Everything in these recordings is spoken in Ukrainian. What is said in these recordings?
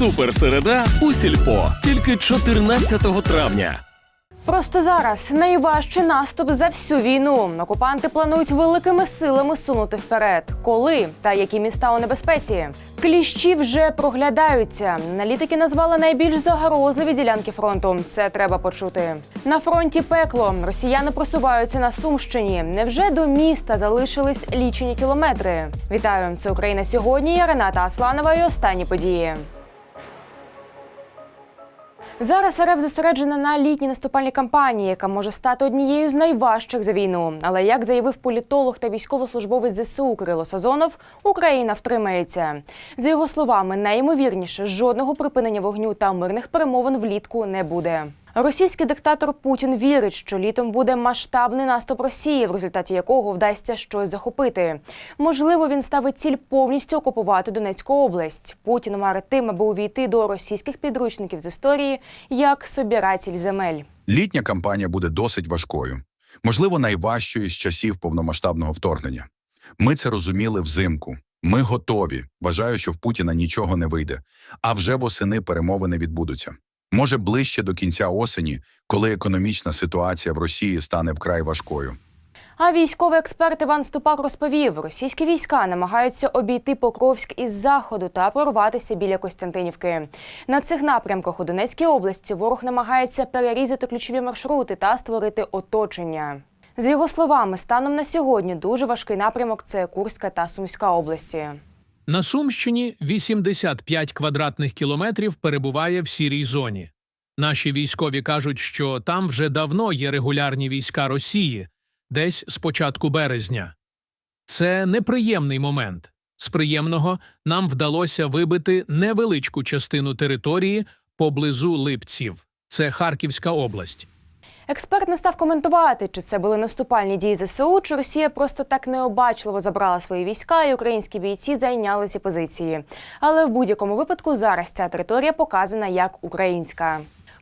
Суперсереда у сільпо тільки 14 травня. Просто зараз найважчий наступ за всю війну. Окупанти планують великими силами сунути вперед. Коли та які міста у небезпеці? Кліщі вже проглядаються. Аналітики назвали найбільш загрозливі ділянки фронту. Це треба почути. На фронті пекло. Росіяни просуваються на Сумщині. Невже до міста залишились лічені кілометри? Вітаю! Це Україна сьогодні. Я Рената Асланова і останні події. Зараз РФ зосереджена на літній наступальній кампанії, яка може стати однією з найважчих за війну. Але як заявив політолог та військовослужбовець ЗСУ Кирило Сазонов, Україна втримається. За його словами, найімовірніше жодного припинення вогню та мирних перемовин влітку не буде. Російський диктатор Путін вірить, що літом буде масштабний наступ Росії, в результаті якого вдасться щось захопити. Можливо, він ставить ціль повністю окупувати Донецьку область. Путін марить тим, аби увійти до російських підручників з історії як собиратель земель. Літня кампанія буде досить важкою, можливо, найважчою з часів повномасштабного вторгнення. Ми це розуміли взимку. Ми готові. Вважаю, що в Путіна нічого не вийде. А вже восени перемовини відбудуться. Може, ближче до кінця осені, коли економічна ситуація в Росії стане вкрай важкою. А військовий експерт Іван Ступак розповів, російські війська намагаються обійти Покровськ із заходу та прорватися біля Костянтинівки. На цих напрямках у Донецькій області ворог намагається перерізати ключові маршрути та створити оточення. За його словами, станом на сьогодні дуже важкий напрямок це Курська та Сумська області. На Сумщині 85 квадратних кілометрів перебуває в сірій зоні. Наші військові кажуть, що там вже давно є регулярні війська Росії, десь з початку березня. Це неприємний момент. З приємного нам вдалося вибити невеличку частину території поблизу Липців. Це Харківська область. Експерт не став коментувати, чи це були наступальні дії ЗСУ, чи Росія просто так необачливо забрала свої війська, і українські бійці зайняли ці позиції. Але в будь-якому випадку зараз ця територія показана як українська.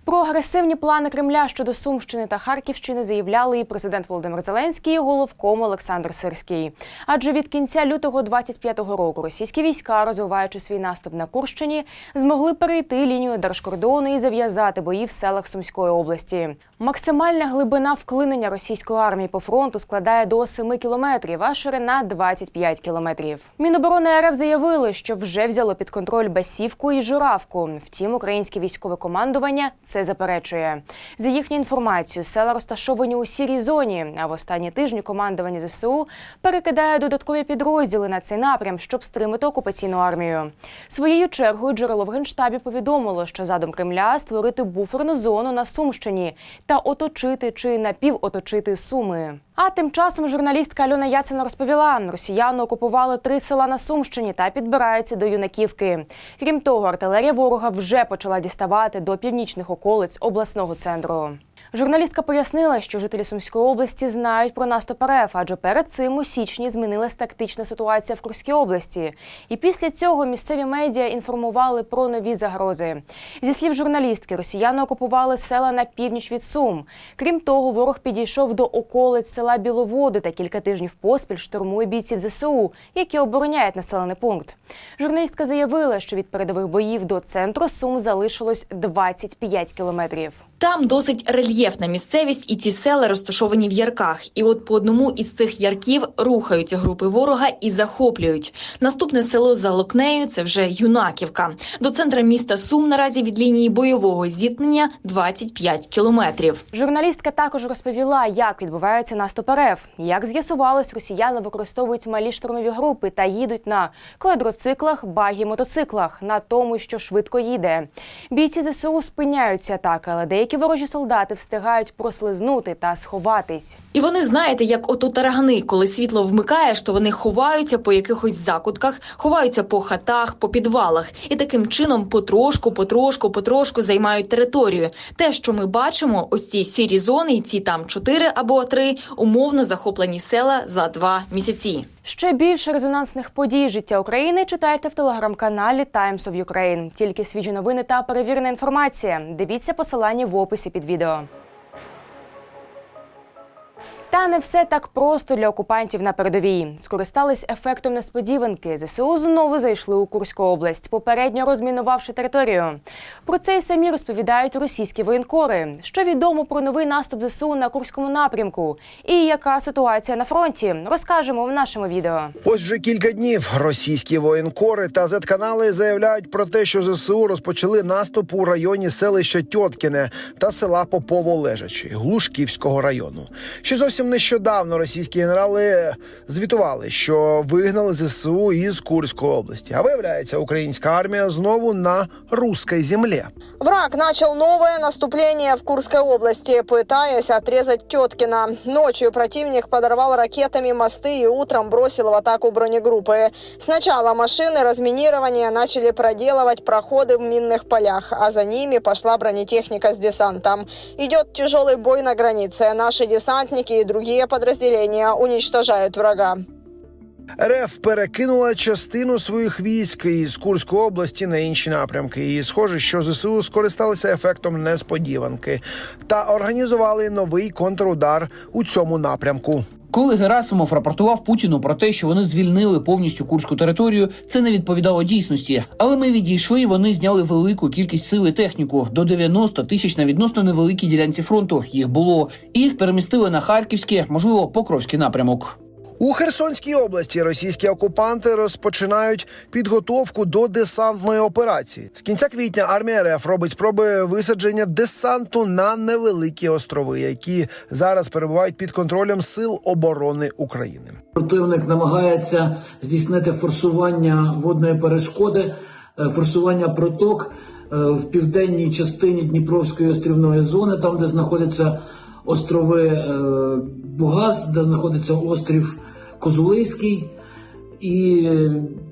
Про агресивні плани Кремля щодо Сумщини та Харківщини заявляли і президент Володимир Зеленський, і головком Олександр Сирський. Адже від кінця лютого 25-го року російські війська, розвиваючи свій наступ на Курщині, змогли перейти лінію держкордону і зав'язати бої в селах Сумської області. Максимальна глибина вклинення російської армії по фронту складає до 7 кілометрів, а ширина 25 кілометрів. Міноборони РФ заявили, що вже взяло під контроль Басівку і Журавку. Втім, українське військове командування це заперечує. За їхню інформацією, села розташовані у сірій зоні. А в останні тижні командування ЗСУ перекидає додаткові підрозділи на цей напрям, щоб стримати окупаційну армію. Своєю чергою джерело в генштабі повідомило, що задум Кремля створити буферну зону на Сумщині та оточити чи напівоточити Суми. А тим часом журналістка Альона Яцина розповіла, росіяни окупували три села на Сумщині та підбираються до юнаківки. Крім того, артилерія ворога вже почала діставати до північних околиць обласного центру. Журналістка пояснила, що жителі Сумської області знають про наступ РФ, адже перед цим у січні змінилась тактична ситуація в Курській області. І після цього місцеві медіа інформували про нові загрози. Зі слів журналістки, росіяни окупували села на північ від Сум. Крім того, ворог підійшов до околиць села Біловоди та кілька тижнів поспіль штурмує бійців ЗСУ, які обороняють населений пункт. Журналістка заявила, що від передових боїв до центру Сум залишилось 25 кілометрів. Там досить рельєфна місцевість, і ці села розташовані в ярках. І от по одному із цих ярків рухаються групи ворога і захоплюють. Наступне село за Локнею це вже Юнаківка. До центра міста Сум наразі від лінії бойового зіткнення 25 кілометрів. Журналістка також розповіла, як відбувається наступ РФ. Як з'ясувалось, росіяни використовують малі штурмові групи та їдуть на квадроциклах, багі мотоциклах, на тому, що швидко їде. Бійці ЗСУ спиняються атаки, але деякі ворожі солдати встигають прослизнути та сховатись. І вони знаєте, як ото таргани, коли світло вмикаєш, то вони ховаються по якихось закутках, ховаються по хатах, по підвалах, і таким чином потрошку, потрошку, потрошку займають територію. Те, що ми бачимо, ось ці сірі зони, і ці там чотири або три умовно захоплені села за два місяці. Ще більше резонансних подій життя України читайте в телеграм-каналі Times of Ukraine. Тільки свіжі новини та перевірена інформація. Дивіться посилання в описі під відео. Та не все так просто для окупантів на передовій. Скористались ефектом несподіванки. ЗСУ знову зайшли у Курську область, попередньо розмінувавши територію. Про це й самі розповідають російські воєнкори. Що відомо про новий наступ ЗСУ на Курському напрямку і яка ситуація на фронті, розкажемо в нашому відео. Ось вже кілька днів російські воєнкори та зетканали заявляють про те, що ЗСУ розпочали наступ у районі селища Тьоткіне та села Попово Лежачі Глушківського району. Ще зовсім нещодавно російські генерали звітували, що вигнали ЗСУ із Курської області. А виявляється, українська армія знову на руській землі. Враг начал новое наступление в Курской области, пытаясь отрезать Теткина. Ночью противник подорвал ракетами мосты и утром бросил в атаку бронегруппы. Сначала машины разминирования начали проделывать проходы в минных полях, а за ними пошла бронетехника с десантом. Идет тяжелый бой на границе. Наши десантники и другие подразделения уничтожают врага. РФ перекинула частину своїх військ із Курської області на інші напрямки. І схоже, що ЗСУ скористалися ефектом несподіванки та організували новий контрудар у цьому напрямку. Коли Герасимов рапортував Путіну про те, що вони звільнили повністю курську територію, це не відповідало дійсності. Але ми відійшли, вони зняли велику кількість сил і техніку до 90 тисяч на відносно невеликій ділянці фронту. Їх було і їх перемістили на харківський, можливо, покровський напрямок. У Херсонській області російські окупанти розпочинають підготовку до десантної операції. З кінця квітня армія РФ робить спроби висадження десанту на невеликі острови, які зараз перебувають під контролем сил оборони України. Противник намагається здійснити форсування водної перешкоди, е, форсування проток е, в південній частині Дніпровської острівної зони, там де знаходяться острови е, Бугаз, де знаходиться острів Козулиський, і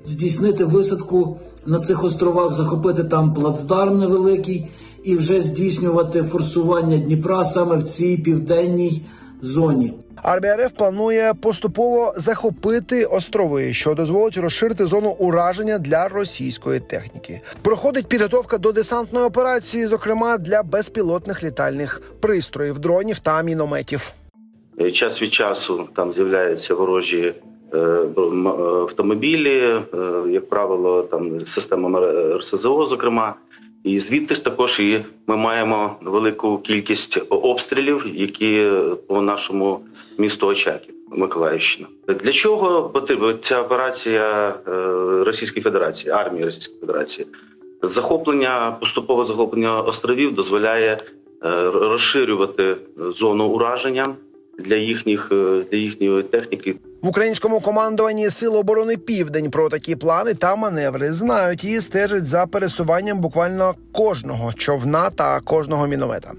здійснити висадку на цих островах, захопити там плацдарм невеликий і вже здійснювати форсування Дніпра саме в цій південній зоні. Армія РФ планує поступово захопити острови, що дозволить розширити зону ураження для російської техніки. Проходить підготовка до десантної операції, зокрема для безпілотних літальних пристроїв, дронів та мінометів. Е, Час від часу там з'являються ворожі е, е, автомобілі, як правило, там система РСЗО, зокрема. І звідти ж також і ми маємо велику кількість обстрілів, які по нашому місту Очаків, Миколаївщина. Для чого потрібна ця операція Російської Федерації, армії Російської Федерації? Захоплення, поступове захоплення островів дозволяє розширювати зону ураження для їхніх е, для їхньої техніки. В українському командуванні Сил оборони Південь про такі плани та маневри знають і стежать за пересуванням буквально кожного човна та кожного міномета.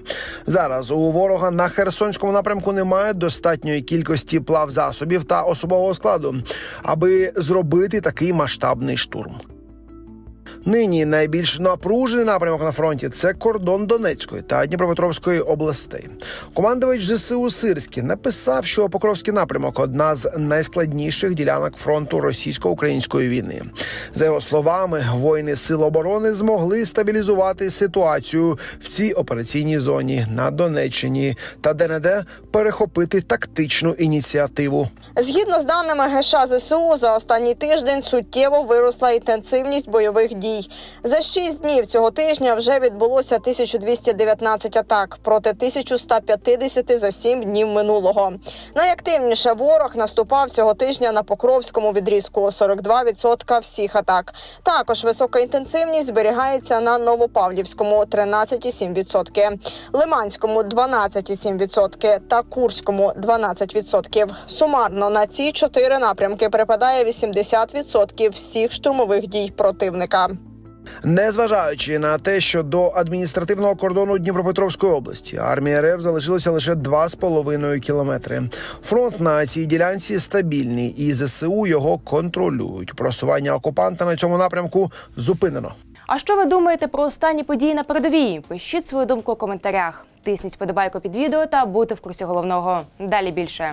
Зараз у ворога на Херсонському напрямку немає достатньої кількості плавзасобів та особового складу, аби зробити такий масштабний штурм. Нині найбільш напружений напрямок на фронті це кордон Донецької та Дніпропетровської областей. Командувач ЗСУ Сирський написав, що Покровський напрямок одна з найскладніших ділянок фронту російсько-української війни. За його словами, воїни Сил оборони змогли стабілізувати ситуацію в цій операційній зоні на Донеччині та де-не-де перехопити тактичну ініціативу. Згідно з даними ГШ ЗСУ, за останній тиждень суттєво виросла інтенсивність бойових дій. За 6 днів цього тижня вже відбулося 1219 атак проти 1150 за 7 днів минулого. Найактивніше ворог наступав цього тижня на Покровському відрізку 42% всіх атак. Також висока інтенсивність зберігається на Новопавлівському 13,7%, Лиманському 12,7% та Курському 12%. Сумарно на ці чотири напрямки припадає 80% всіх штурмових дій противника. Незважаючи на те, що до адміністративного кордону Дніпропетровської області армія РФ залишилося лише 2,5 кілометри. Фронт на цій ділянці стабільний, і ЗСУ його контролюють. Просування окупанта на цьому напрямку зупинено. А що ви думаєте про останні події на передовій? Пишіть свою думку у коментарях. Тисніть подобайку під відео та будьте в курсі головного. Далі більше.